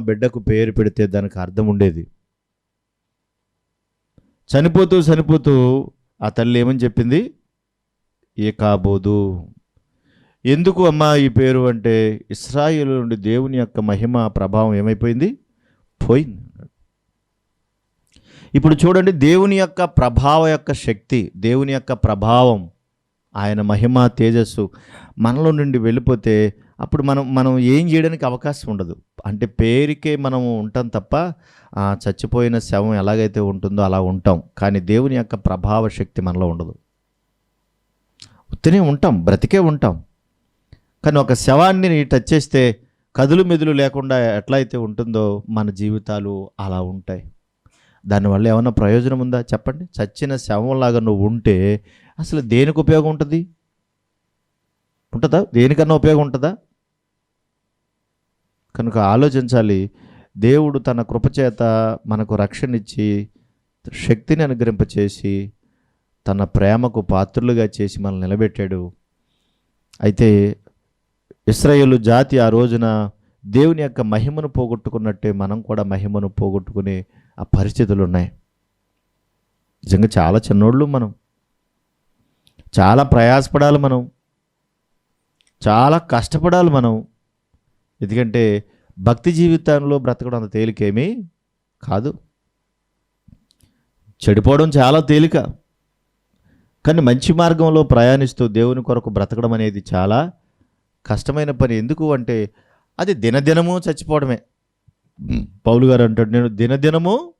బిడ్డకు పేరు పెడితే దానికి అర్థం ఉండేది. చనిపోతూ చనిపోతూ ఆ తల్లి ఏమని చెప్పింది? ఏ కాబోదు ఎందుకు అమ్మా ఈ పేరు అంటే ఇస్రాయిల్ నుండి దేవుని యొక్క మహిమ ప్రభావం ఏమైపోయింది? పోయింది ఇప్పుడు చూడండి దేవుని యొక్క ప్రభావ యొక్క శక్తి దేవుని యొక్క ప్రభావం ఆయన మహిమ తేజస్సు మనలో నుండి వెళ్ళిపోతే అప్పుడు మనం మనం ఏం చేయడానికి అవకాశం ఉండదు. అంటే పేరుకే మనం ఉంటాం తప్ప చచ్చిపోయిన శవం ఎలాగైతే ఉంటుందో అలా ఉంటాం. కానీ దేవుని యొక్క ప్రభావ శక్తి మనలో ఉండదు. ఉత్తనే ఉంటాం బ్రతికే ఉంటాం. కానీ ఒక శవాన్ని టచ్ చేస్తే కదులు మెదులు లేకుండా ఎట్లా అయితే ఉంటుందో మన జీవితాలు అలా ఉంటాయి. దానివల్ల ఏమైనా ప్రయోజనం ఉందా? చెప్పండి. చచ్చిన శవంలాగా నువ్వు ఉంటే అసలు దేనికి ఉపయోగం ఉంటుంది? ఉంటుందా? దేనికన్నా ఉపయోగం ఉంటుందా? కనుక ఆలోచించాలి. దేవుడు తన కృపచేత మనకు రక్షణ ఇచ్చి శక్తిని అనుగ్రహింపచేసి తన ప్రేమకు పాత్రులుగా చేసి మనల్ని నిలబెట్టాడు. అయితే ఇస్రాయేలు జాతి ఆ రోజున దేవుని యొక్క మహిమను పోగొట్టుకున్నట్టే మనం కూడా మహిమను పోగొట్టుకునే ఆ పరిస్థితులు ఉన్నాయి. నిజంగా చాలా చిన్నోళ్ళు మనం. చాలా ప్రయాసపడాలి మనం. చాలా కష్టపడాలి మనం. ఎందుకంటే భక్తి జీవితంలో బ్రతకడం అంత తేలికేమీ కాదు. చెడిపోవడం చాలా తేలిక. కానీ మంచి మార్గంలో ప్రయాణిస్తూ దేవుని కొరకు బ్రతకడం అనేది చాలా కష్టమైన పని. ఎందుకు అంటే అది దినదినము చచ్చిపోవడమే. పౌలు గారు అంటాడు నేను దినదినము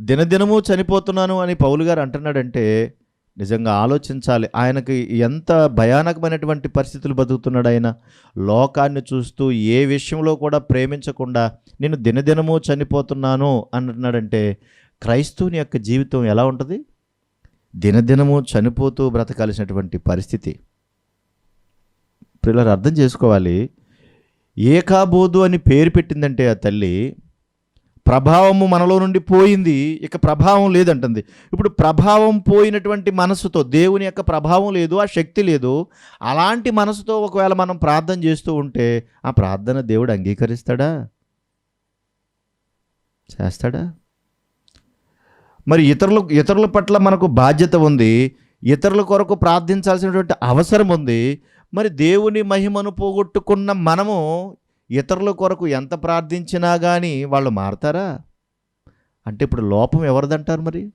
దినదినము చనిపోతున్నాను అని పౌలు గారు అంటున్నాడంటే నిజంగా ఆలోచించాలి. ఆయనకి ఎంత భయానకమైనటువంటి పరిస్థితులు బతుకుతున్నాడు ఆయన. లోకాన్ని చూస్తూ ఏ విషయంలో కూడా ప్రేమించకుండా నేను దినదినము చనిపోతున్నాను అంటున్నాడంటే క్రైస్తవుని యొక్క జీవితం ఎలా ఉంటుంది? దినదినము చనిపోతూ బ్రతకాల్సినటువంటి పరిస్థితి. పిల్లలు అర్థం చేసుకోవాలి. ఏకాబోధు అని పేరు పెట్టిందంటే ఆ తల్లి ప్రభావము మనలో నుండి పోయింది ఇక ప్రభావం లేదంటుంది. ఇప్పుడు ప్రభావం పోయినటువంటి మనసుతో దేవుని యొక్క ప్రభావం లేదు ఆ శక్తి లేదు అలాంటి మనసుతో ఒకవేళ మనం ప్రార్థన చేస్తూ ఉంటే ఆ ప్రార్థన దేవుడు అంగీకరిస్తాడా? చేస్తాడా? మరి ఇతరుల ఇతరుల పట్ల మనకు బాధ్యత ఉంది ఇతరుల కొరకు ప్రార్థించాల్సినటువంటి అవసరం ఉంది మరి దేవుని మహిమను పోగొట్టుకున్న మనము ఇతరుల కొరకు ఎంత ప్రార్థించినా కానీ వాళ్ళు మారతారా? అంటే ఇప్పుడు లోపం ఎవరిదంటారు మరి?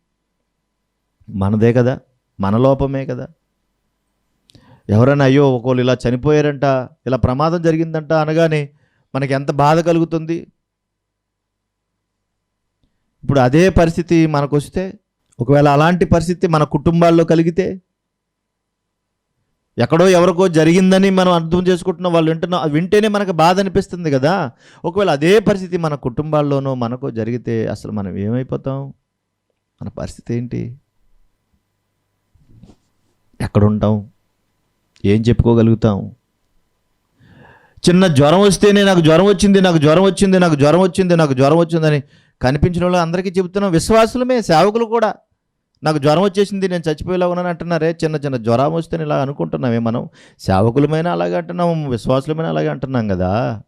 మనదే కదా మన లోపమే కదా. ఎవరైనా అయ్యో ఒకళ్ళు ఇలా చనిపోయారంట ఇలా ప్రమాదం జరిగిందంట అనగానే మనకి ఎంత బాధ కలుగుతుంది? ఇప్పుడు అదే పరిస్థితి మనకు వస్తే ఒకవేళ అలాంటి పరిస్థితి మన కుటుంబాల్లో కలిగితే ఎక్కడో ఎవరికో జరిగిందని మనం అర్థం చేసుకుంటున్నాం వాళ్ళు వింటున్నాం అది వింటేనే మనకు బాధ అనిపిస్తుంది కదా. ఒకవేళ అదే పరిస్థితి మన కుటుంబాల్లోనూ మనకు జరిగితే అసలు మనం ఏమైపోతాం? మన పరిస్థితి ఏంటి? ఎక్కడ ఉంటాం ఏం చెప్పుకోగలుగుతాం? చిన్న జ్వరం వస్తేనే నాకు జ్వరం వచ్చింది నాకు జ్వరం వచ్చింది నాకు జ్వరం వచ్చింది నాకు జ్వరం వచ్చిందని కనిపించిన వాళ్ళు అందరికీ చెబుతున్నాం. విశ్వాసులమే సేవకులు కూడా. నాకు జ్వరం వచ్చేసింది నేను చచ్చిపోయేలా ఉన్నాను అంటున్నారే చిన్న చిన్న జ్వరం వస్తే ఇలా అనుకుంటున్నామే మనం. సేవకులమైనా అలాగే అంటున్నాం విశ్వాసులమైనా అలాగే అంటున్నాం కదా.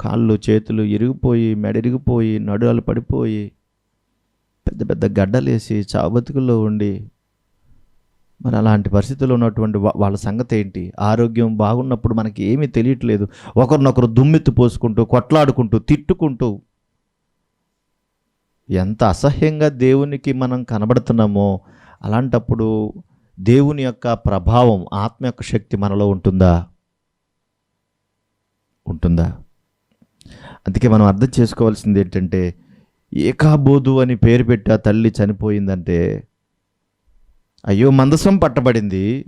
కాళ్ళు చేతులు ఇరిగిపోయి మెడిరిగిపోయి నడులు పడిపోయి పెద్ద పెద్ద గడ్డలేసి చావబతుకుల్లో ఉండి మరి అలాంటి పరిస్థితుల్లో ఉన్నటువంటి వాళ్ళ సంగతి ఏంటి? ఆరోగ్యం బాగున్నప్పుడు మనకి ఏమీ తెలియట్లేదు. ఒకరినొకరు దుమ్మెత్తి పోసుకుంటూ కొట్లాడుకుంటూ తిట్టుకుంటూ ఎంత అసహ్యంగా దేవునికి మనం కనబడుతున్నామో అలాంటప్పుడు దేవుని యొక్క ప్రభావం ఆత్మ యొక్క శక్తి మనలో ఉంటుందా? ఉంటుందా? అందుకే మనం అర్థం చేసుకోవాల్సింది ఏంటంటే ఏకాబోధు అని పేరు పెట్టి ఆ తల్లి చనిపోయిందంటే అయ్యో మందసం పట్టబడింది.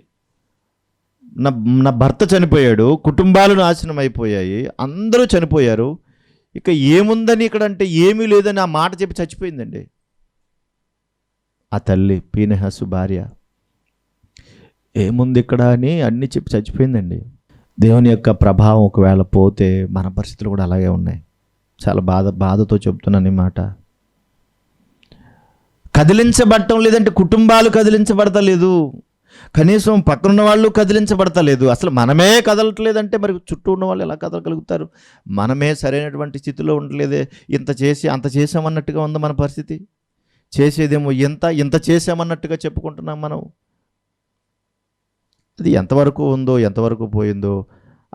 నా నా భర్త చనిపోయాడు కుటుంబాలు నాశనం అయిపోయాయి అందరూ చనిపోయారు ఇక ఏముందని ఇక్కడ అంటే ఏమీ లేదని ఆ మాట చెప్పి చచ్చిపోయిందండి. ఆ తల్లి పీనహసు భార్య ఏముంది ఇక్కడ అని అన్నీ చెప్పి చచ్చిపోయిందండి. దేవుని యొక్క ప్రభావం ఒకవేళ పోతే మన పరిస్థితులు కూడా అలాగే ఉన్నాయి. చాలా బాధ బాధతో చెప్తున్నాను ఈ మాట. కదిలించబడటం లేదంటే కుటుంబాలు కదిలించబడతలేదు. కనీసం పక్కనున్న వాళ్ళు కదిలించబడతలేదు. అసలు మనమే కదలట్లేదంటే మరి చుట్టూ ఉన్న వాళ్ళు ఎలా కదలగలుగుతారు? మనమే సరైనటువంటి స్థితిలో ఉండలేదే. ఇంత చేసి అంత చేసామన్నట్టుగా ఉంది మన పరిస్థితి. చేసేదేమో ఇంత ఇంత చేసామన్నట్టుగా చెప్పుకుంటున్నాం మనం. అది ఎంతవరకు ఉందో ఎంతవరకు పోయిందో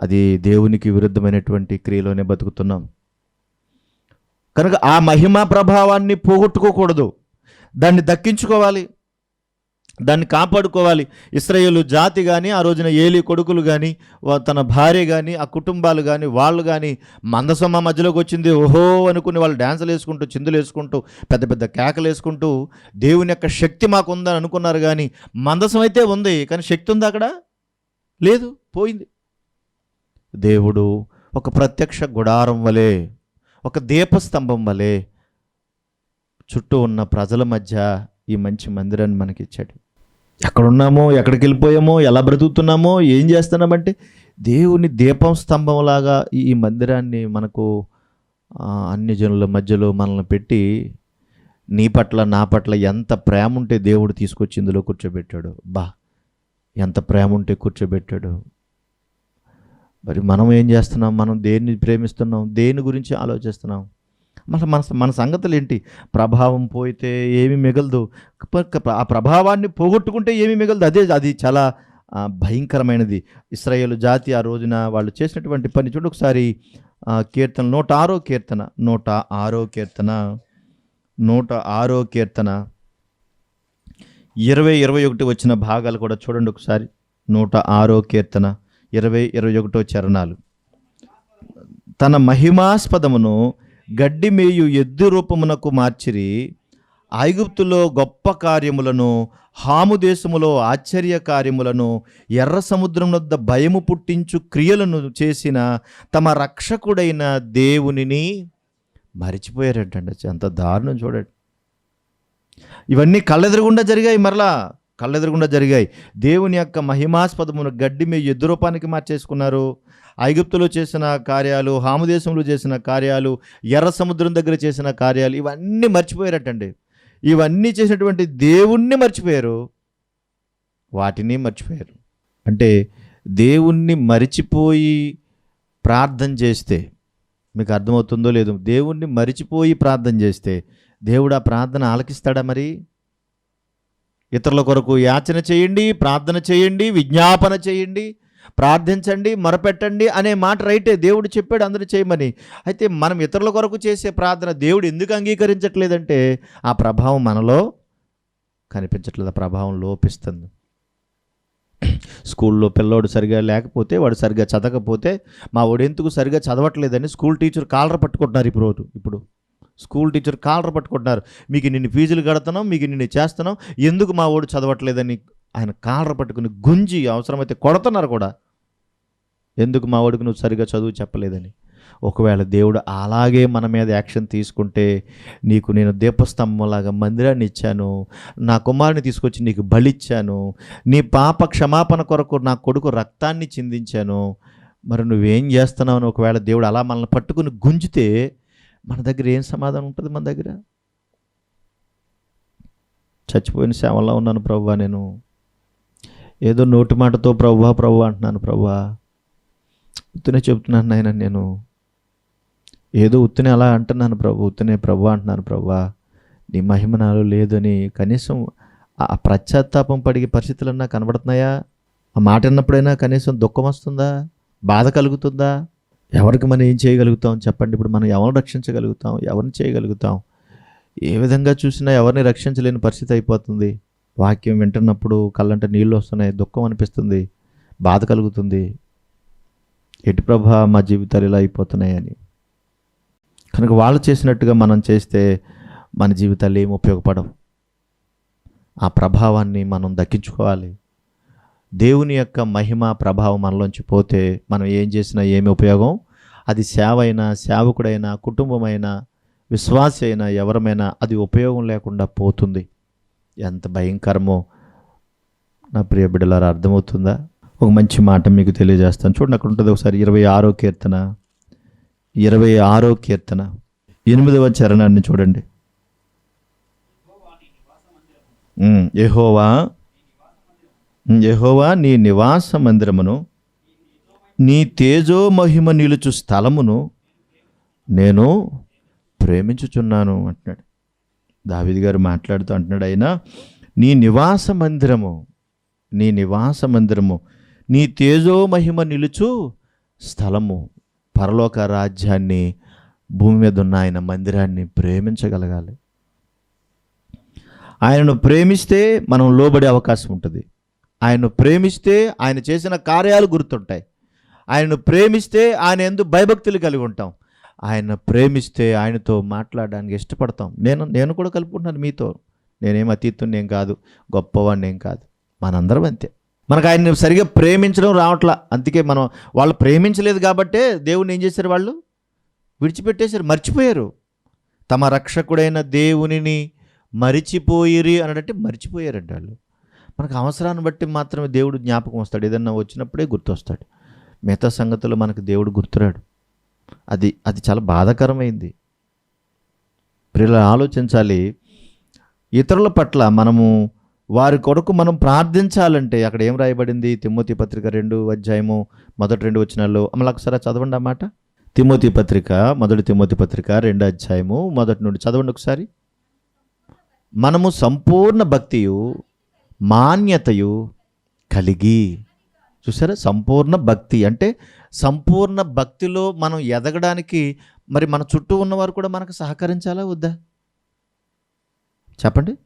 అది దేవునికి విరుద్ధమైనటువంటి క్రియలోనే బతుకుతున్నాం. కనుక ఆ మహిమా ప్రభావాన్ని పోగొట్టుకోకూడదు. దాన్ని దక్కించుకోవాలి. దాన్ని కాపాడుకోవాలి. ఇస్రాయేలు జాతి కానీ ఆ రోజున ఏలి కొడుకులు కానీ తన భార్య కానీ ఆ కుటుంబాలు కానీ వాళ్ళు కానీ మందసమ్మ మధ్యలోకి వచ్చింది. ఓహో అనుకుని వాళ్ళు డ్యాన్సులు వేసుకుంటూ చిందులు వేసుకుంటూ పెద్ద పెద్ద కేకలు వేసుకుంటూ దేవుని యొక్క శక్తి మాకు ఉందని అనుకున్నారు కానీ మందసం అయితే ఉంది. కానీ శక్తి ఉంది అక్కడ? లేదు. పోయింది. దేవుడు ఒక ప్రత్యక్ష గుడారం వలె ఒక దీపస్తంభం వలె చుట్టూ ఉన్న ప్రజల మధ్య ఈ మంచి మందిరాన్ని మనకి ఇచ్చాడు ఎక్కడున్నామో ఎక్కడికి వెళ్ళిపోయామో ఎలా బ్రతుకుతున్నామో ఏం చేస్తున్నామంటే దేవుని దీపం స్తంభంలాగా ఈ మందిరాన్ని మనకు అన్ని జనుల మధ్యలో మనల్ని పెట్టి నీ పట్ల నా పట్ల ఎంత ప్రేమ ఉంటే దేవుడు తీసుకొచ్చి ఇందులో కూర్చోబెట్టాడు. బా ఎంత ప్రేమ ఉంటే కూర్చోబెట్టాడు. మరి మనం ఏం చేస్తున్నాం? మనం దేన్ని ప్రేమిస్తున్నాం? దేని గురించి ఆలోచిస్తున్నాం? మన మన మన సంగతులు ఏంటి ప్రభావం పోయితే ఏమి మిగలదు. ఆ ప్రభావాన్ని పోగొట్టుకుంటే ఏమి మిగలదు. అదే అది చాలా భయంకరమైనది. ఇస్రాయేల్ జాతి ఆ రోజున వాళ్ళు చేసినటువంటి పని చూడు ఒకసారి. కీర్తన నూట ఆరో కీర్తన. నూట ఆరో కీర్తన. నూట ఆరో కీర్తన. ఇరవై ఇరవై ఒకటి వచ్చిన భాగాలు కూడా చూడండి ఒకసారి. నూట ఆరో కీర్తన. ఇరవై ఇరవై ఒకటో చరణాలు. తన మహిమాస్పదమును గడ్డి మేయు ఎద్దు రూపమునకు మార్చిరి. ఐగుప్తులో గొప్ప కార్యములను హాము దేశములో ఆశ్చర్య కార్యములను ఎర్ర సముద్రం వద్ద భయము పుట్టించు క్రియలను చేసిన తమ రక్షకుడైన దేవునిని మరిచిపోయారటండి. ఎంత దారుణం చూడండి. ఇవన్నీ కళ్ళెదురుగుండా జరిగాయి మరలా. కళ్ళెదురుగుండా జరిగాయి. దేవుని యొక్క మహిమాస్పదమును గడ్డి మీ ఎద్దు రూపానికి మార్చేసుకున్నారు. ఐగుప్తులో చేసిన కార్యాలు హామదేశంలో చేసిన కార్యాలు ఎర్ర సముద్రం దగ్గర చేసిన కార్యాలు ఇవన్నీ మర్చిపోయారటండి. ఇవన్నీ చేసినటువంటి దేవుణ్ణి మర్చిపోయారు. వాటిని మర్చిపోయారు. అంటే దేవుణ్ణి మరిచిపోయి ప్రార్థన చేస్తే మీకు అర్థమవుతుందో లేదో దేవుణ్ణి మరిచిపోయి ప్రార్థన చేస్తే దేవుడు ఆ ప్రార్థన ఆలకిస్తాడా మరి? ఇతరుల కొరకు యాచన చేయండి ప్రార్థన చేయండి విజ్ఞాపన చేయండి ప్రార్థించండి మొరపెట్టండి అనే మాట రైటే దేవుడు చెప్పాడు అందరూ చేయమని. అయితే మనం ఇతరుల కొరకు చేసే ప్రార్థన దేవుడు ఎందుకు అంగీకరించట్లేదంటే ఆ ప్రభావం మనలో కనిపించట్లేదు ఆ ప్రభావం లోపిస్తుంది. స్కూల్లో పిల్లోడు సరిగా లేకపోతే వాడు సరిగా చదవకపోతే మా వాడు ఎందుకు సరిగా చదవట్లేదని స్కూల్ టీచర్ కాలర్ పట్టుకుంటున్నారు ఇప్పుడు ఇప్పుడు స్కూల్ టీచర్ కాలర్ పట్టుకుంటున్నారు. మీకు నిన్ను ఫీజులు కడుతున్నాం మీకు నిన్ను చేస్తున్నాం ఎందుకు మా వాడు చదవట్లేదని ఆయన కాలర్ పట్టుకుని గుంజి అవసరమైతే కొడుతున్నారు కూడా. ఎందుకు మా వాడికి నువ్వు సరిగా చదువు చెప్పలేదని? ఒకవేళ దేవుడు అలాగే మన మీద యాక్షన్ తీసుకుంటే నీకు నేను దీపస్తంభంలాగా మందిరాన్ని ఇచ్చాను నా కుమారుని తీసుకొచ్చి నీకు బలిచ్చాను నీ పాప క్షమాపణ కొరకు నా కొడుకు రక్తాన్ని చిందించాను. మరి నువ్వేం చేస్తున్నావు? అని ఒకవేళ దేవుడు అలా మనల్ని పట్టుకుని గుంజితే మన దగ్గర ఏం సమాధానం ఉంటుంది మన దగ్గర? చచ్చిపోయిన సేవల్లో ఉన్నాను ప్రభు నేను ఏదో నోటి మాటతో ప్రవ్వా ప్రవ్వా అంటున్నాను ప్రవ్వా. ఉత్తునే చెప్తున్నాను నాయన నేను. ఏదో ఉత్తునే అలా అంటున్నాను ప్రభు ఉత్తునే ప్రభు అంటున్నాను ప్రవ్వా. నీ మహిమ నాలో లేదని కనీసం ఆ పశ్చాత్తాపం పడిగే పరిస్థితులన్నా కనబడుతున్నాయా? ఆ మాట అన్నప్పుడైనా కనీసం దుఃఖం వస్తుందా? బాధ కలుగుతుందా? ఎవరికి మనం ఏం చేయగలుగుతాం? చెప్పండి. ఇప్పుడు మనం ఎవరిని రక్షించగలుగుతాం? ఎవరిని చేయగలుగుతాం? ఏ విధంగా చూసినా ఎవరిని రక్షించలేని పరిస్థితి అయిపోతుంది. వాక్యం వింటున్నప్పుడు కళ్ళంట నీళ్ళు వస్తున్నాయి దుఃఖం అనిపిస్తుంది బాధ కలుగుతుంది. ఎటు ప్రభా మా జీవితాలు ఇలా అయిపోతున్నాయని కనుక వాళ్ళు చేసినట్టుగా మనం చేస్తే మన జీవితాలు ఏమి ఉపయోగపడవు. ఆ ప్రభావాన్ని మనం దక్కించుకోవాలి. దేవుని యొక్క మహిమ ప్రభావం మనలోంచి పోతే మనం ఏం చేసినా ఏమి ఉపయోగం? అది సేవ అయినా సేవకుడైనా కుటుంబమైనా విశ్వాస అయినా ఎవరమైనా అది ఉపయోగం లేకుండా పోతుంది. ఎంత భయంకరమో. నా ప్రియ బిడ్డలారా అర్థమవుతుందా? ఒక మంచి మాట మీకు తెలియజేస్తాను. చూడండి అక్కడ ఉంటుంది ఒకసారి ఇరవై ఆరో కీర్తన. ఇరవై ఆరో కీర్తన. ఎనిమిదవ చరణాన్ని చూడండి. యహోవా యహోవా నీ నివాస మందిరమును నీ తేజో మహిమ నిలుచు స్థలమును నేను ప్రేమించుచున్నాను అంటున్నాడు. దావిది గారు మాట్లాడుతూ అంటున్నాడు అయినా నీ నివాస మందిరము నీ నివాస మందిరము నీ తేజో మహిమ నిలుచు స్థలము పరలోక రాజ్యాన్ని భూమి మీద ఉన్న ఆయన మందిరాన్ని ప్రేమించగలగాలి. ఆయనను ప్రేమిస్తే మనం లోబడే అవకాశం ఉంటుంది. ఆయనను ప్రేమిస్తే ఆయన చేసిన కార్యాలు గుర్తుంటాయి. ఆయనను ప్రేమిస్తే ఆయన ఎందు భయభక్తులు కలిగి ఉంటాం. ఆయన ప్రేమిస్తే ఆయనతో మాట్లాడడానికి ఇష్టపడతాం. నేను నేను కూడా కలుపుకుంటున్నాను మీతో. నేనేం అతీతుని ఏం కాదు గొప్పవాడిని ఏం కాదు. మనందరం అంతే. మనకు ఆయన్ని సరిగా ప్రేమించడం రావట్లా. అందుకే మనం వాళ్ళు ప్రేమించలేదు కాబట్టే దేవుని ఏం చేశారు వాళ్ళు? విడిచిపెట్టేశారు మర్చిపోయారు. తమ రక్షకుడైన దేవునిని మరిచిపోయిరి అనంటే మర్చిపోయారంట వాళ్ళు. మనకు అవసరాన్ని బట్టి మాత్రమే దేవుడు జ్ఞాపకం వస్తాడు. ఏదన్నా వచ్చినప్పుడే గుర్తొస్తాడు. మిగతా సంగతులు మనకు దేవుడు గుర్తురాడు. అది అది చాలా బాధాకరమైంది. ప్రియుల ఆలోచించాలి. ఇతరుల పట్ల మనము వారి కొరకు మనం ప్రార్థించాలంటే అక్కడ ఏం రాయబడింది? తిమ్మోతి పత్రిక రెండు అధ్యాయము మొదటి రెండు వచ్చినాల్లో మళ్ళీ ఒకసారి చదవండి అన్నమాట తిమ్మోతి పత్రిక మొదటి తిమ్మోతి పత్రిక రెండు అధ్యాయము మొదటి నుండి చదవండి ఒకసారి. మనము సంపూర్ణ భక్తియు మాన్యతయు కలిగి చూసారా? సంపూర్ణ భక్తి. అంటే సంపూర్ణ భక్తిలో మనం ఎదగడానికి మరి మన చుట్టూ ఉన్నవారు కూడా మనకు సహకరించాలా వద్దా? చెప్పండి.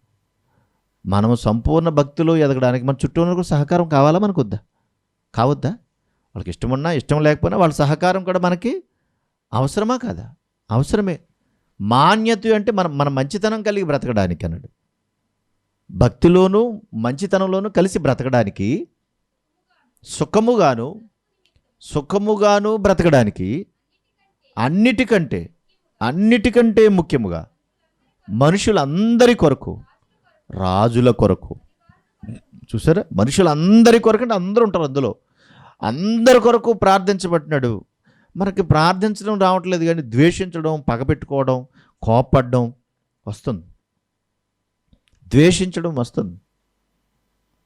మనము సంపూర్ణ భక్తిలో ఎదగడానికి మన చుట్టూ ఉన్న సహకారం కావాలా మనకు వద్దా? కావద్దా? వాళ్ళకి ఇష్టం ఉన్నా ఇష్టం లేకపోయినా వాళ్ళ సహకారం కూడా మనకి అవసరమా కాదా? అవసరమే. మాన్యత అంటే మనం మన మంచితనం కలిగి బ్రతకడానికి అన్నాడు భక్తిలోనూ మంచితనంలోనూ కలిసి బ్రతకడానికి సుఖముగాను సుఖముగాను బ్రతకడానికి అన్నిటికంటే అన్నిటికంటే ముఖ్యముగా మనుషులందరి కొరకు రాజుల కొరకు. చూసారా? మనుషులందరి కొరకు అంటే అందరూ ఉంటారు అందులో. అందరి కొరకు ప్రార్థించబట్టినాడు మనకి ప్రార్థించడం రావట్లేదు కానీ ద్వేషించడం పగపెట్టుకోవడం కోపడడం వస్తుంది. ద్వేషించడం వస్తుంది.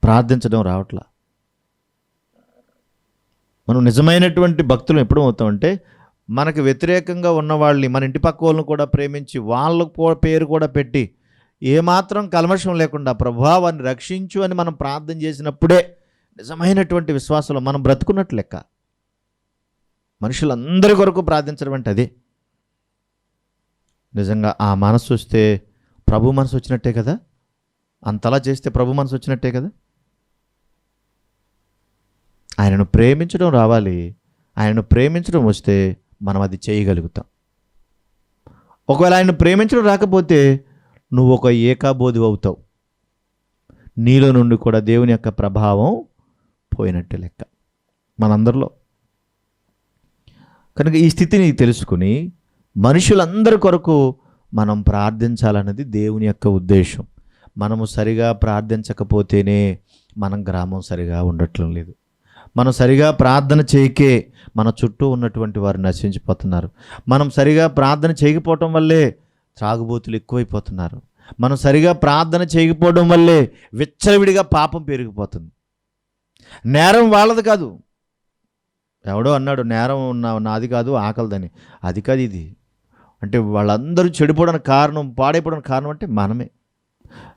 ప్రార్థించడం రావట్లా. మనం నిజమైనటువంటి భక్తులు ఎప్పుడు అవుతామంటే మనకు వ్యతిరేకంగా ఉన్న వాళ్ళని మన ఇంటి పక్క వాళ్ళని కూడా ప్రేమించి వాళ్ళ పేరు కూడా పెట్టి ఏమాత్రం కల్మషం లేకుండా ప్రభావాన్ని రక్షించు అని మనం ప్రార్థన చేసినప్పుడే నిజమైనటువంటి విశ్వాసంలో మనం బ్రతుకున్నట్లు లెక్క. మనుషులందరి కొరకు ప్రార్థించడం అంటే అది. నిజంగా ఆ మనసు వస్తే ప్రభు మనసు వచ్చినట్టే కదా? అంతలా చేస్తే ప్రభు మనసు వచ్చినట్టే కదా? ఆయనను ప్రేమించడం రావాలి. ఆయనను ప్రేమించడం వస్తే మనం అది చేయగలుగుతాం. ఒకవేళ ఆయన ప్రేమించడం రాకపోతే నువ్వు ఒక ఏకాబోధి అవుతావు. నీలో నుండి కూడా దేవుని యొక్క ప్రభావం పోయినట్టే లెక్క మనందరిలో. కనుక ఈ స్థితిని తెలుసుకుని మనుషులందరి కొరకు మనం ప్రార్థించాలన్నది దేవుని యొక్క ఉద్దేశం. మనము సరిగా ప్రార్థించకపోతేనే మనం గ్రామం సరిగా ఉండట్లేదు. మనం సరిగా ప్రార్థన చేయకే మన చుట్టూ ఉన్నటువంటి వారు నశించిపోతున్నారు. మనం సరిగా ప్రార్థన చేయకపోవటం వల్లే త్రాగుబోతులు ఎక్కువైపోతున్నారు. మనం సరిగా ప్రార్థన చేయకపోవడం వల్లే విచ్చలవిడిగా పాపం పెరిగిపోతుంది. నేరం వాళ్ళది కాదు. ఎవడో అన్నాడు నేరం ఉన్న నాది కాదు ఆకలిదని. అది కాదు ఇది. అంటే వాళ్ళందరూ చెడిపోవడానికి కారణం పాడైపోవడానికి కారణం అంటే మనమే.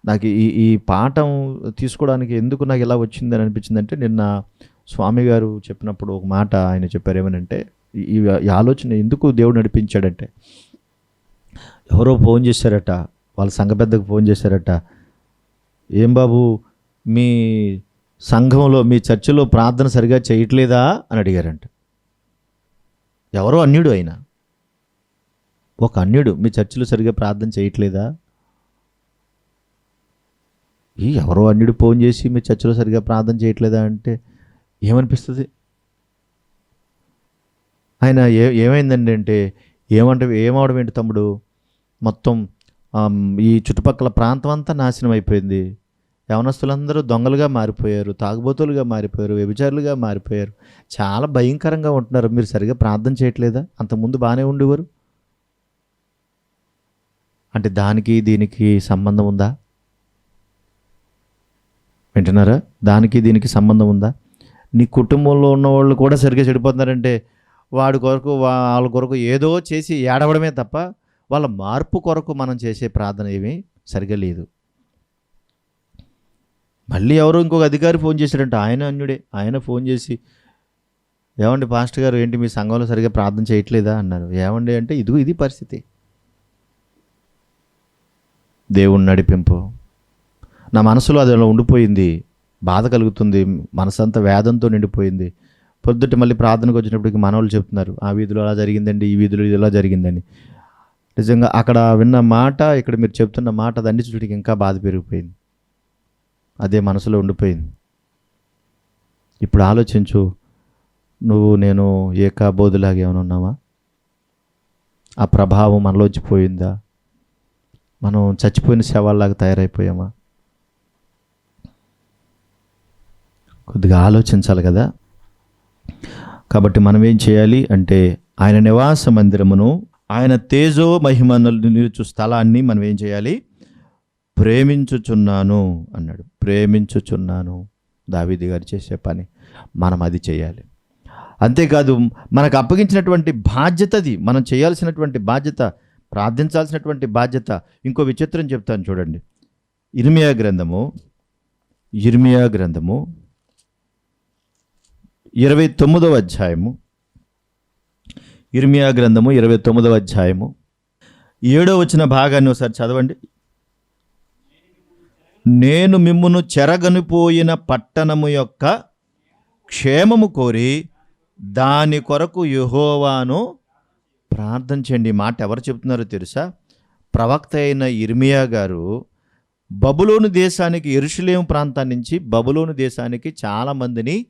నాకు ఈ ఈ పాఠం తీసుకోవడానికి ఎందుకు నాకు ఇలా వచ్చిందని అనిపించిందంటే నిన్న స్వామి గారు చెప్పినప్పుడు ఒక మాట ఆయన చెప్పారు ఏమనంటే ఈ- ఆలోచన ఎందుకు దేవుడు నడిపించాడంటే ఎవరో ఫోన్ చేశారట వాళ్ళ సంఘ పెద్దకు ఫోన్ చేశారట ఏం బాబు మీ సంఘంలో మీ చర్చిలో ప్రార్థన సరిగా చేయట్లేదా? అని అడిగారంట. ఎవరో అన్యుడు ఆయన. ఒక అన్యుడు మీ చర్చిలో సరిగా ప్రార్థన చేయట్లేదా? ఈ ఎవరో అన్యుడు ఫోన్ చేసి మీ చర్చిలో సరిగా ప్రార్థన చేయట్లేదా? అంటే ఏమనిపిస్తుంది? ఆయన ఏ ఏమైందండి అంటే ఏమంటే ఏమవడం ఏంటి తమ్ముడు? మొత్తం ఈ చుట్టుపక్కల ప్రాంతం అంతా నాశనం అయిపోయింది. యవనస్తులందరూ దొంగలుగా మారిపోయారు తాగుబోతులుగా మారిపోయారు వ్యభిచారులుగా మారిపోయారు. చాలా భయంకరంగా ఉంటున్నారు. మీరు సరిగా ప్రార్థన చేయట్లేదా? అంతకుముందు బాగానే ఉండేవారు. అంటే దానికి దీనికి సంబంధం ఉందా? వింటున్నారా? దానికి దీనికి సంబంధం ఉందా? నీ కుటుంబంలో ఉన్న వాళ్ళు కూడా సరిగ్గా చెడిపోతున్నారంటే వాడి కొరకు వాళ్ళ కొరకు ఏదో చేసి ఏడవడమే తప్ప వాళ్ళ మార్పు కొరకు మనం చేసే ప్రార్థన ఏమీ సరిగా లేదు. మళ్ళీ ఎవరో ఇంకొక అధికారి ఫోన్ చేశాడంటే. ఆయన అన్యుడే. ఆయన ఫోన్ చేసి ఏమండి పాస్టర్ గారు ఏంటి మీ సంఘంలో సరిగ్గా ప్రార్థన చేయట్లేదా? అన్నారు. ఏమండి అంటే ఇదిగో ఇది పరిస్థితి. దేవుని నడిపింపు. నా మనసులో అది అలా ఉండిపోయింది. బాధ కలుగుతుంది మనసంతా వేదంతో నిండిపోయింది. పొద్దుట మళ్ళీ ప్రార్థనకు వచ్చినప్పటికి మనవాళ్ళు చెప్తున్నారు ఆ వీధిలో అలా జరిగిందండి ఈ వీధిలో ఇది ఇలా జరిగిందని. నిజంగా అక్కడ విన్న మాట ఇక్కడ మీరు చెప్తున్న మాట దాన్ని చూడడానికి ఇంకా బాధ పెరిగిపోయింది. అదే మనసులో ఉండిపోయింది. ఇప్పుడు ఆలోచించు నువ్వు నేను ఏకాబోధులాగా ఏమైనా ఉన్నావా? ఆ ప్రభావం మనలోంచి పోయిందా? మనం చచ్చిపోయిన శవాల్లాగా తయారైపోయామా? కొద్దిగా ఆలోచించాలి కదా. కాబట్టి మనం ఏం చేయాలి అంటే ఆయన నివాస మందిరమును ఆయన తేజో మహిమను నిలుచు స్థలాన్ని మనం ఏం చేయాలి? ప్రేమించుచున్నాను అన్నాడు. ప్రేమించుచున్నాను. దావీది గారు చేసే పని మనం అది చేయాలి. అంతేకాదు మనకు అప్పగించినటువంటి బాధ్యత అది. మనం చేయాల్సినటువంటి బాధ్యత ప్రార్థించాల్సినటువంటి బాధ్యత. ఇంకో విచిత్రం చెప్తాను చూడండి. ఇర్మియా గ్రంథము ఇర్మియా గ్రంథము ఇరవై తొమ్మిదవ అధ్యాయము. ఇర్మియా గ్రంథము ఇరవై తొమ్మిదవ అధ్యాయము. ఏడో వచ్చిన భాగాన్ని ఒకసారి చదవండి. నేను మిమ్మును చెరగనిపోయిన పట్టణము యొక్క క్షేమము కోరి దాని కొరకు యుహోవాను ప్రార్థన చేయండి. మాట ఎవరు చెప్తున్నారో తెలుసా? ప్రవక్త అయిన ఇర్మియా గారు బబులోను దేశానికి ఎరుషులేం ప్రాంతం నుంచి బబులోను దేశానికి చాలామందిని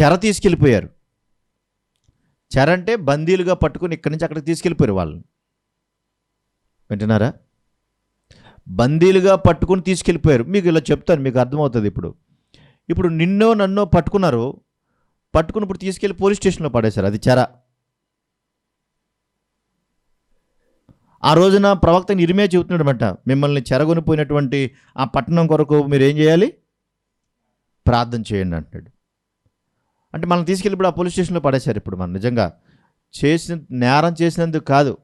చెర తీసుకెళ్ళిపోయారు. చెర అంటే బందీలుగా పట్టుకుని ఇక్కడి నుంచి అక్కడికి తీసుకెళ్ళిపోయారు వాళ్ళని. వింటున్నారా? బందీలుగా పట్టుకుని తీసుకెళ్ళిపోయారు. మీకు ఇలా చెప్తాను మీకు అర్థమవుతుంది ఇప్పుడు. ఇప్పుడు నిన్నో నన్నో పట్టుకున్నారు. పట్టుకుని ఇప్పుడు తీసుకెళ్ళి పోలీస్ స్టేషన్లో పడేశారు. అది చెర. ఆ రోజున ప్రవక్త ఇరిమే చెబుతున్నాడనమాట మిమ్మల్ని చెరగొనిపోయినటువంటి ఆ పట్టణం కొరకు మీరు ఏం చేయాలి? ప్రార్థన చేయండి అంటాడు. అంటే మనం తీసుకెళ్ళి ఇప్పుడు ఆ పోలీస్ స్టేషన్లో పడేశారు ఇప్పుడు మనం నిజంగా. చేసిన నేరం చేసినందుకు కాదు.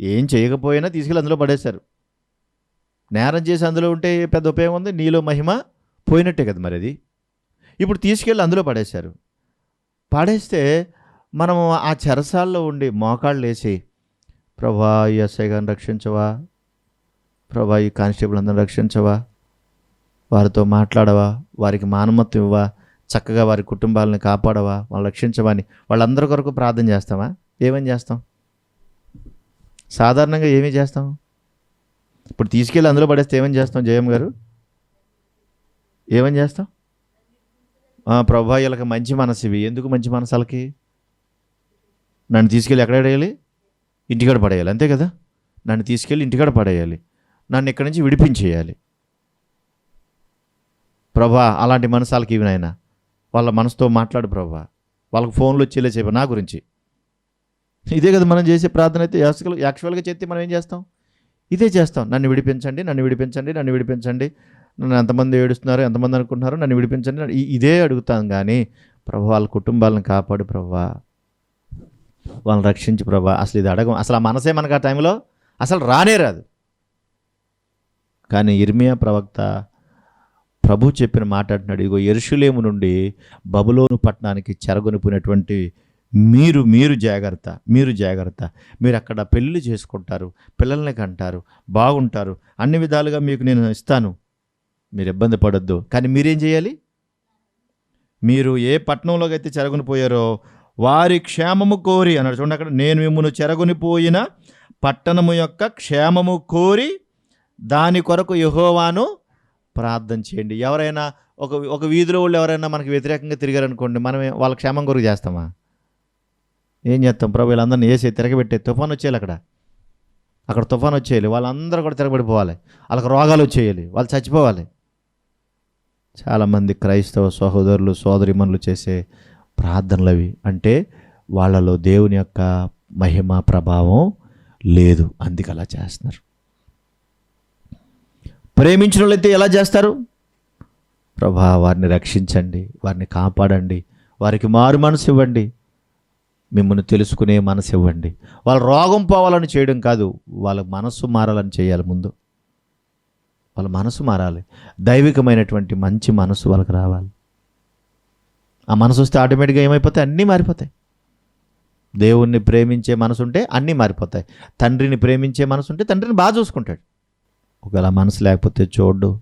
ఏం చేయకపోయినా తీసుకెళ్ళి అందులో పడేశారు. నేరం చేసి అందులో ఉంటే పెద్ద ఉపయోగం ఉంది నీలో మహిమ పోయినట్టే కదా మరి అది. ఇప్పుడు తీసుకెళ్ళి అందులో పడేశారు. పడేస్తే మనము ఆ చెరసాల్లో ఉండి మోకాళ్ళు వేసి ప్రభా ఈ ఎస్ఐ గారిని రక్షించవా? ప్రభా ఈ కానిస్టేబుల్ అందరిని రక్షించవా? వారితో మాట్లాడవా? వారికి మానవత్వం ఇవ్వా చక్కగా వారి కుటుంబాలను కాపాడవా వాళ్ళు రక్షించవని వాళ్ళందరి కొరకు ప్రార్థన చేస్తామా ఏమని చేస్తాం? సాధారణంగా ఏమీ చేస్తాం? ఇప్పుడు తీసుకెళ్ళి అందులో పడేస్తే ఏమని చేస్తాం జయం గారు? ఏమని చేస్తాం? ప్రభా వీళ్ళకి మంచి మనసు ఇవి. ఎందుకు మంచి మనసు వాళ్ళకి? నన్ను తీసుకెళ్ళి ఎక్కడ వేయాలి ఇంటికాడ పడేయాలి. అంతే కదా? నన్ను తీసుకెళ్ళి ఇంటికాడ పడేయాలి. నన్ను ఇక్కడి నుంచి విడిపించేయాలి. ప్రభా అలాంటి మనసు వాళ్ళకి ఇవి నాయనా. వాళ్ళ మనసుతో మాట్లాడు ప్రభా వాళ్ళకి ఫోన్లు వచ్చేలే చెప్పి నా గురించి. ఇదే కదా మనం చేసే ప్రార్థన అయితే యాక్చువల్ యాక్చువల్గా చేస్తే మనం ఏం చేస్తాం? ఇదే చేస్తాం. నన్ను విడిపించండి నన్ను విడిపించండి నన్ను విడిపించండి. నన్ను ఎంతమంది ఏడుస్తున్నారు ఎంతమంది అనుకుంటున్నారు నన్ను విడిపించండి ఇదే అడుగుతాం కానీ ప్రభు వాళ్ళ కుటుంబాలను కాపాడు ప్రభా వాళ్ళని రక్షించు ప్రభా అసలు ఇది అడగం అసలు ఆ మనసే మనకు ఆ టైంలో అసలు రానే రాదు. కానీ ఇర్మియా ప్రవక్త ప్రభు చెప్పిన మాట అంటున్నాడు ఇగో ఎరుషులేము నుండి బబులోను పట్టణానికి చెరగొనిపోయినటువంటి మీరు మీరు జాగ్రత్త మీరు జాగ్రత్త. మీరు అక్కడ పెళ్ళి చేసుకుంటారు పిల్లల్ని కంటారు బాగుంటారు. అన్ని విధాలుగా మీకు నేను ఇస్తాను. మీరు ఇబ్బంది పడొద్దు. కానీ మీరేం చేయాలి? మీరు ఏ పట్టణంలోకి అయితే చెరగొని పోయారో వారి క్షేమము కోరి అన్నాడు. చూడండి అక్కడ నేను మిమ్మల్ని చెరగొని పోయిన పట్టణము యొక్క క్షేమము కోరి దాని కొరకు యహోవాను ప్రార్థన చేయండి. ఎవరైనా ఒక ఒక వీధిలో వాళ్ళు ఎవరైనా మనకి వ్యతిరేకంగా తిరిగారనుకోండి మనం వాళ్ళ క్షేమం కొరకు చేస్తామా? ఏం చేస్తాం? ప్రభు వీళ్ళందరినీ వేసి తిరగబెట్టే తుఫాన్ వచ్చేయాలి అక్కడ. అక్కడ తుఫాన్ వచ్చేయాలి. వాళ్ళందరూ కూడా తిరగబడిపోవాలి. వాళ్ళకి రోగాలు వచ్చేయాలి. వాళ్ళు చచ్చిపోవాలి. చాలామంది క్రైస్తవ సహోదరులు సోదరిమనులు చేసే ప్రార్థనలు అవి. అంటే వాళ్ళలో దేవుని యొక్క మహిమ ప్రభావం లేదు. అందుకు అలా చేస్తున్నారు. ప్రేమించిన వాళ్ళైతే ఎలా చేస్తారు? ప్రభా వారిని రక్షించండి వారిని కాపాడండి వారికి మారు మనసు ఇవ్వండి మిమ్మల్ని తెలుసుకునే మనసు ఇవ్వండి. వాళ్ళ రోగం పోవాలని చేయడం కాదు వాళ్ళ మనసు మారాలని చేయాలి ముందు. వాళ్ళ మనసు మారాలి. దైవికమైనటువంటి మంచి మనసు వాళ్ళకి రావాలి. ఆ మనసు వస్తే ఆటోమేటిక్గా ఏమైపోతాయి? అన్నీ మారిపోతాయి. దేవుణ్ణి ప్రేమించే మనసు ఉంటే అన్నీ మారిపోతాయి. తండ్రిని ప్రేమించే మనసు ఉంటే తండ్రిని బాగా చూసుకుంటాడు. ఒకవేళ మనసు లేకపోతే చూడు.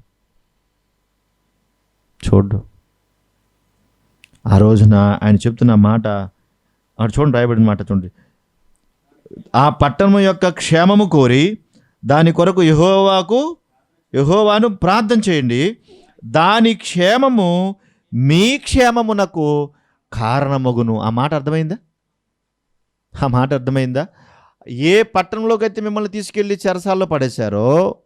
చూడు. ఆ రోజున ఆయన చెప్తున్న మాట అక్కడ చూడండి రాయబడిన మాట చూడండి. ఆ పట్టణం యొక్క క్షేమము కోరి దాని కొరకు యహోవాకు యహోవాను ప్రార్థన చేయండి. దాని క్షేమము మీ క్షేమమునకు కారణమగును. ఆ మాట అర్థమైందా? ఆ మాట అర్థమైందా? ఏ పట్టణంలోకి అయితే మిమ్మల్ని తీసుకెళ్ళి చెరసాల్లో పడేశారో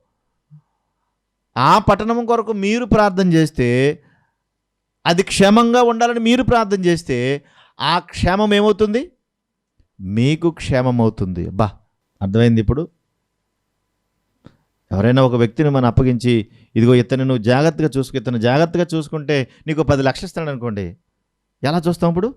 ఆ పట్టణం కొరకు మీరు ప్రార్థన చేస్తే అది క్షేమంగా ఉండాలని మీరు ప్రార్థన చేస్తే ఆ క్షేమం ఏమవుతుంది? మీకు క్షేమం అవుతుంది బా అర్థమైంది ఇప్పుడు? ఎవరైనా ఒక వ్యక్తిని మనం అప్పగించి ఇదిగో ఇతను నువ్వు జాగ్రత్తగా చూసుకు ఇతను జాగ్రత్తగా చూసుకుంటే నీకు పది లక్షలు ఇస్తాడు అనుకోండి ఎలా చూస్తాం ఇప్పుడు?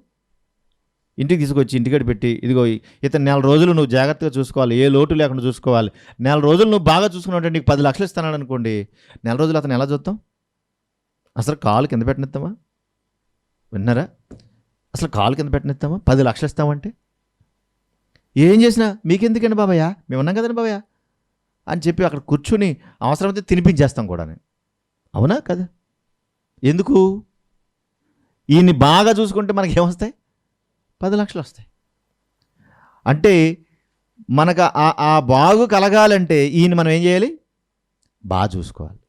ఇంటికి తీసుకొచ్చి ఇంటికాడ పెట్టి ఇదిగో ఇతను నెల రోజులు నువ్వు జాగ్రత్తగా చూసుకోవాలి ఏ లోటు లేకుండా చూసుకోవాలి. నెల రోజులు నువ్వు బాగా చూసుకున్నావు నీకు పది లక్షలు ఇస్తాను అనుకోండి నెల రోజులు అతను ఎలా చూస్తాం? అసలు కాలు కింద పెట్టనిస్తామా విన్నారా? అసలు కాలు కింద పెట్టనిస్తామా పది లక్షలు ఇస్తామంటే? ఏం చేసినా మీకెందుకండి బాబయ్య? మేము ఉన్నాం కదండి బాబయ్య? అని చెప్పి అక్కడ కూర్చుని అవసరమైతే తినిపించేస్తాం కూడా నేను. అవునా? కదా? ఎందుకు? ఈయన్ని బాగా చూసుకుంటే మనకి ఏమొస్తాయి పది లక్షలు వస్తాయి అంటే మనకు ఆ ఆ బాగు కలగాలంటే ఈయన మనం ఏం చేయాలి? బాగా చూసుకోవాలి.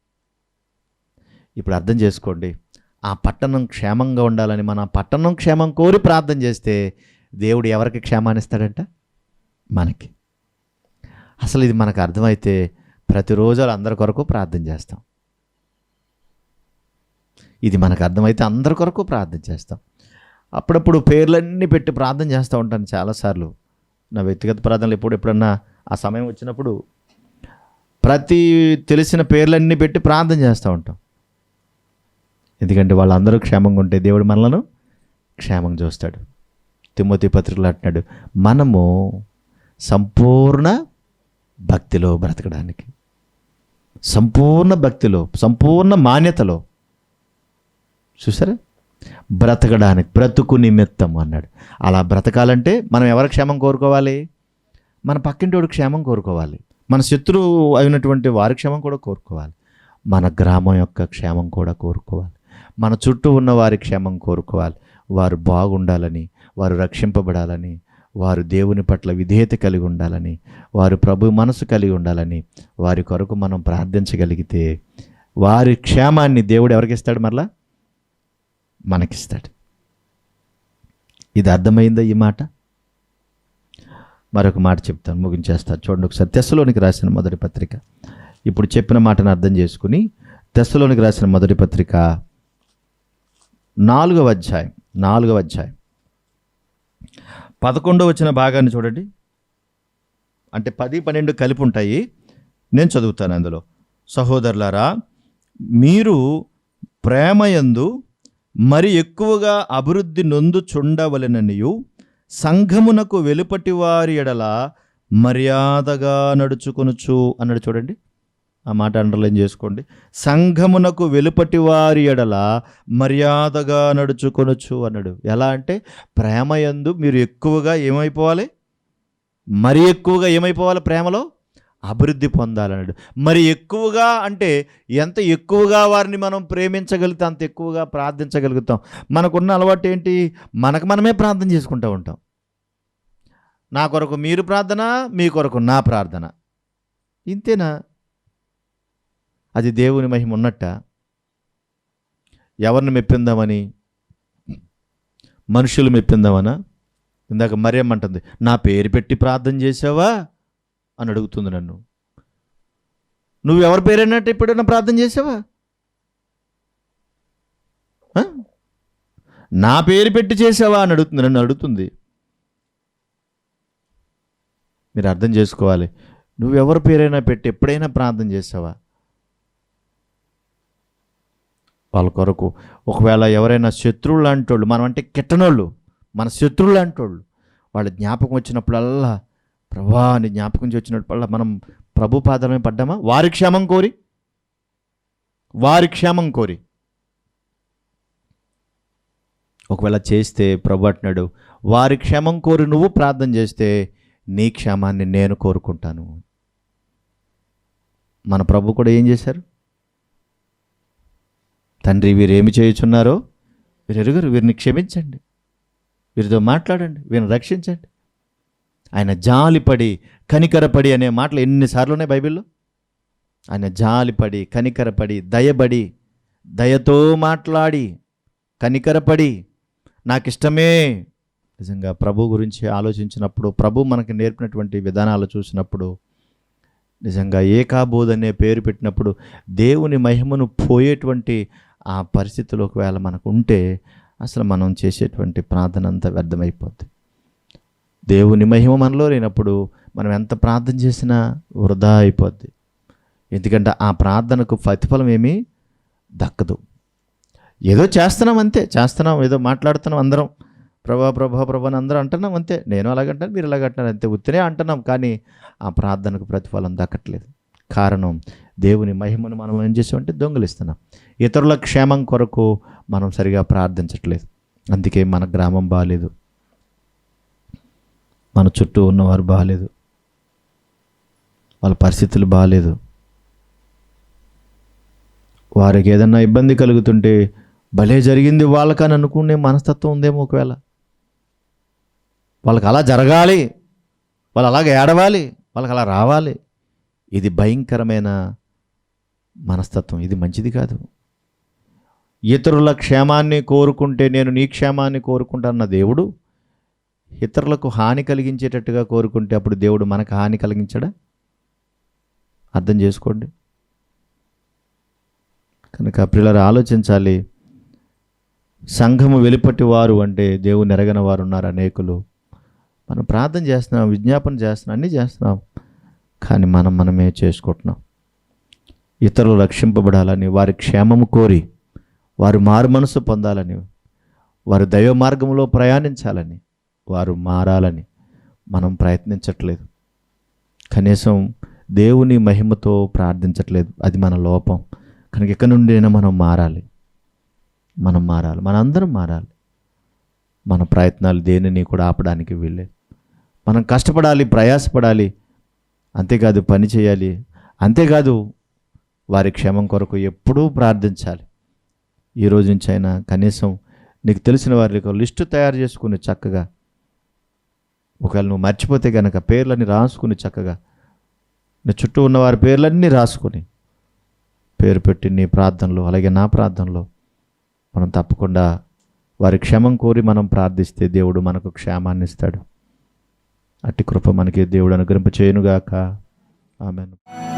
ఇప్పుడు అర్థం చేసుకోండి. ఆ పట్టణం క్షేమంగా ఉండాలని మన పట్టణం క్షేమం కోరి ప్రార్థన చేస్తే దేవుడు ఎవరికి క్షేమాన్ని ఇస్తాడంట? మనకి. అసలు ఇది మనకు అర్థమైతే ప్రతిరోజు అందరి కొరకు ప్రార్థన చేస్తాం. ఇది మనకు అర్థమైతే అందరి కొరకు ప్రార్థన చేస్తాం. అప్పుడప్పుడు పేర్లన్నీ పెట్టి ప్రార్థన చేస్తూ ఉంటాను చాలాసార్లు. నా వ్యక్తిగత ప్రార్థనలు ఎప్పుడు ఎప్పుడన్నా ఆ సమయం వచ్చినప్పుడు ప్రతి తెలిసిన పేర్లన్నీ పెట్టి ప్రార్థన చేస్తూ ఉంటాం. ఎందుకంటే వాళ్ళందరూ క్షేమంగా ఉంటే దేవుడు మనలను క్షేమంగా చూస్తాడు. తిమ్మతి పత్రికలు అంటున్నాడు మనము సంపూర్ణ భక్తిలో బ్రతకడానికి సంపూర్ణ భక్తిలో సంపూర్ణ మాన్యతలో. చూసారా? బ్రతకడానికి బ్రతుకు నిమిత్తం అన్నాడు. అలా బ్రతకాలంటే మనం ఎవరి క్షేమం కోరుకోవాలి? మన పక్కింటోడు క్షేమం కోరుకోవాలి. మన శత్రువు అయినటువంటి వారి క్షేమం కూడా కోరుకోవాలి. మన గ్రామం యొక్క క్షేమం కూడా కోరుకోవాలి. మన చుట్టూ ఉన్న వారి క్షేమం కోరుకోవాలి. వారు బాగుండాలని వారు రక్షింపబడాలని వారు దేవుని పట్ల విధేయత కలిగి ఉండాలని వారు ప్రభు మనసు కలిగి ఉండాలని వారి కొరకు మనం ప్రార్థించగలిగితే వారి క్షేమాన్ని దేవుడు ఎవరికి ఇస్తాడు మరలా? మనకిస్తాడు. ఇది అర్థమైందా ఈ మాట? మరొక మాట చెప్తాను ముగించేస్తాను. చూడండి ఒకసారి. తెస్సలోనికి రాసిన మొదటి పత్రిక. ఇప్పుడు చెప్పిన మాటను అర్థం చేసుకుని తెస్సలోనికి రాసిన మొదటి పత్రిక నాలుగవ అధ్యాయం నాలుగవ అధ్యాయం. పదకొండవ వచ్చిన భాగాన్ని చూడండి. అంటే పది పన్నెండు కలిపి ఉంటాయి. నేను చదువుతాను అందులో. సహోదరులారా మీరు ప్రేమయందు మరి ఎక్కువగా అభివృద్ధి నొందుచుండవలెననియు సంఘమునకు వెలుపటి వారి ఎడల మర్యాదగా నడుచుకొనుచు అన్నాడు చూడండి. ఆ మాట అండర్లైన్ చేసుకోండి. సంఘమునకు వెలుపటి వారి ఎడల మర్యాదగా నడుచుకొనొచ్చు అన్నాడు. ఎలా అంటే ప్రేమయందు మీరు ఎక్కువగా ఏమైపోవాలి? మరి ఎక్కువగా ఏమైపోవాలి ప్రేమలో? అభివృద్ధి పొందాలన్నాడు. మరి ఎక్కువగా అంటే ఎంత ఎక్కువగా వారిని మనం ప్రేమించగలిగితే అంత ఎక్కువగా ప్రార్థించగలుగుతాం. మనకున్న అలవాటు ఏంటి మనకు మనమే ప్రార్థన చేసుకుంటూ ఉంటాం. నా కొరకు మీరు ప్రార్థన మీ కొరకు నా ప్రార్థన. ఇంతేనా? అది దేవుని మహిమ ఉన్నట్ట. ఎవరిని మెప్పిందామని? మనుషులు మెప్పిందామనా? ఇందాక మరేమంటుంది నా పేరు పెట్టి ప్రార్థన చేసావా అని అడుగుతుంది నన్ను. నువ్వు ఎవరి పేరైనట్టు ఎప్పుడైనా ప్రార్థన చేసావా? నా పేరు పెట్టి చేసావా అని అడుగుతుంది నన్ను అడుగుతుంది. మీరు అర్థం చేసుకోవాలి. నువ్వెవరి పేరైనా పెట్టి ఎప్పుడైనా ప్రార్థన చేసావా? వాళ్ళ కొరకు ఒకవేళ ఎవరైనా శత్రువులు లాంటి వాళ్ళు మనం అంటే కిట్టనోళ్ళు మన శత్రువులు లాంటి వాళ్ళు వాళ్ళ జ్ఞాపకం వచ్చినప్పుడల్లా ప్రభా అని జ్ఞాపకం వచ్చినప్పుడల్లా మనం ప్రభు పాదాలమే పడ్డామా? వారి క్షేమం కోరి. వారి క్షేమం కోరి. ఒకవేళ చేస్తే ప్రభు అంటున్నాడు వారి క్షేమం కోరి నువ్వు ప్రార్థన చేస్తే నీ క్షేమాన్ని నేను కోరుకుంటాను. మన ప్రభు కూడా ఏం చేశారు? తండ్రి వీరు ఏమి చేయుచున్నారో? వీరు ఎరుగరు వీరిని క్షమించండి. వీరితో మాట్లాడండి వీరిని రక్షించండి. ఆయన జాలిపడి కనికరపడి అనే మాటలు ఎన్నిసార్లు ఉన్నాయి బైబిల్లో? ఆయన జాలిపడి కనికరపడి దయబడి దయతో మాట్లాడి కనికరపడి నాకు ఇష్టమే నిజంగా ప్రభు గురించి ఆలోచించినప్పుడు ప్రభు మనకి నేర్పినటువంటి విధానాలు చూసినప్పుడు నిజంగా ఏకాబోధ్ అనే పేరు పెట్టినప్పుడు దేవుని మహిమను పోయేటువంటి ఆ పరిస్థితులు ఒకవేళ మనకు ఉంటే అసలు మనం చేసేటువంటి ప్రార్థన అంతా వ్యర్థమైపోద్ది. దేవుని మహిమ మనలో లేనప్పుడు మనం ఎంత ప్రార్థన చేసినా వృధా అయిపోద్ది. ఎందుకంటే ఆ ప్రార్థనకు ప్రతిఫలం ఏమీ దక్కదు. ఏదో చేస్తున్నాం అంతే చేస్తున్నాం ఏదో మాట్లాడుతున్నాం అందరం. ప్రభా ప్రభా ప్రభా అని అందరూ అంటున్నాం అంతే. నేను అలాగంటాను మీరు అలాగంటున్నారు అంతే. ఉత్తినే అంటున్నాం కానీ ఆ ప్రార్థనకు ప్రతిఫలం దక్కట్లేదు. కారణం దేవుని మహిమను మనం ఏం చేసామంటే దొంగలిస్తున్నాం. ఇతరుల క్షేమం కొరకు మనం సరిగా ప్రార్థించట్లేదు. అందుకే మన గ్రామం బాగాలేదు మన చుట్టూ ఉన్నవారు బాగాలేదు వాళ్ళ పరిస్థితులు బాగాలేదు వారికి ఏదన్నా ఇబ్బంది కలుగుతుంటే భలే జరిగింది వాళ్ళకని అనుకునే మనస్తత్వం ఉందేమో ఒకవేళ. వాళ్ళకి అలా జరగాలి. వాళ్ళు అలాగ ఏడవాలి. వాళ్ళకి అలా రావాలి. ఇది భయంకరమైన మనస్తత్వం. ఇది మంచిది కాదు. ఇతరుల క్షేమాన్ని కోరుకుంటే నేను నీ క్షేమాన్ని కోరుకుంటాన్న దేవుడు ఇతరులకు హాని కలిగించేటట్టుగా కోరుకుంటే అప్పుడు దేవుడు మనకు హాని కలిగించడా? అర్థం చేసుకోండి. కనుక పిల్లలు ఆలోచించాలి. సంఘము వెలుపటి వారు అంటే దేవుని ఎరగని వారు ఉన్నారు అనేకులు. మనం ప్రార్థన చేస్తున్నాం విజ్ఞాపన చేస్తున్నాం అన్నీ చేస్తున్నాం. కానీ మనం మనమే చేసుకుంటున్నాం. ఇతరులు రక్షింపబడాలని వారి క్షేమము కోరి వారు మారు మనసు పొందాలని వారు దైవ మార్గంలో ప్రయాణించాలని వారు మారాలని మనం ప్రయత్నించట్లేదు. కనీసం దేవుని మహిమతో ప్రార్థించట్లేదు. అది మన లోపం. కనుక ఇక్కడ నుండైనా మనం మారాలి. మనం మారాలి. మనందరం మారాలి. మన ప్రయత్నాలు దేనిని కూడా ఆపడానికి వీల్లేదు. మనం కష్టపడాలి ప్రయాసపడాలి. అంతేకాదు పని చేయాలి. అంతేకాదు వారి క్షేమం కొరకు ఎప్పుడూ ప్రార్థించాలి. ఈ రోజు నుంచి అయినా కనీసం నీకు తెలిసిన వారికి లిస్టు తయారు చేసుకుని చక్కగా ఒకవేళ నువ్వు మర్చిపోతే కనుక పేర్లన్నీ రాసుకుని చక్కగా. నీ చుట్టూ ఉన్న వారి పేర్లన్నీ రాసుకొని. పేరు పెట్టి నీ ప్రార్థనలో అలాగే నా ప్రార్థనలో మనం తప్పకుండా వారి క్షేమం కోరి మనం ప్రార్థిస్తే దేవుడు మనకు క్షేమాన్ని ఇస్తాడు. అట్టి కృప మనకి దేవుడు అనుగ్రహింపచేయునుగాక. ఆమెను.